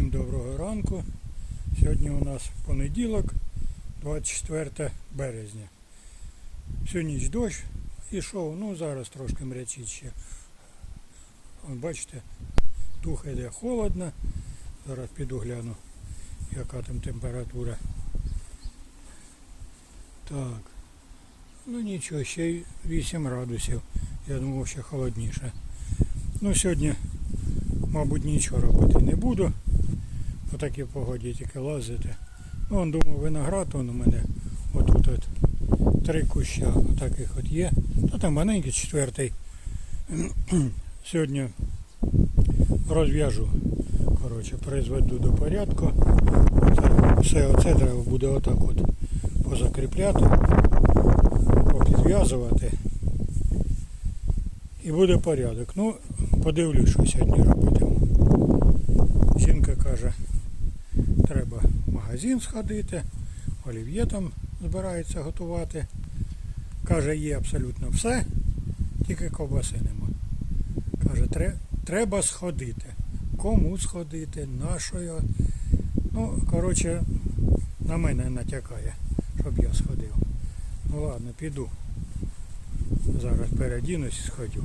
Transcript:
Всім доброго ранку. Сьогодні у нас понеділок, 24 березня. Всю ніч дощ ішов, ну зараз трошки мрячить ще. От бачите, туха йде холодно. Зараз піду гляну, яка там температура. Так. Ну нічого, ще й 8 градусів. Я думав, ще холодніше. Ну сьогодні мабуть, нічого робити не буду. По такій погоді тільки лазити. Ну, он, думаю, виноград он у мене отут от три куща таких от є. Та там маленький четвертий. Сьогодні розв'яжу. Коротше, призведу до порядку. Все оце треба буде отак от позакріпляти, попідв'язувати. І буде порядок. Ну, подивлюсь, що сьогодні робитиму. Жінка каже, треба в магазин сходити, олів'є там збирається готувати. Каже, є абсолютно все, тільки ковбаси нема. Каже, треба сходити. Кому сходити, нашою. Ну, коротше, на мене натякає, щоб я сходив. Ну ладно, піду. Зараз передінусь і сходю.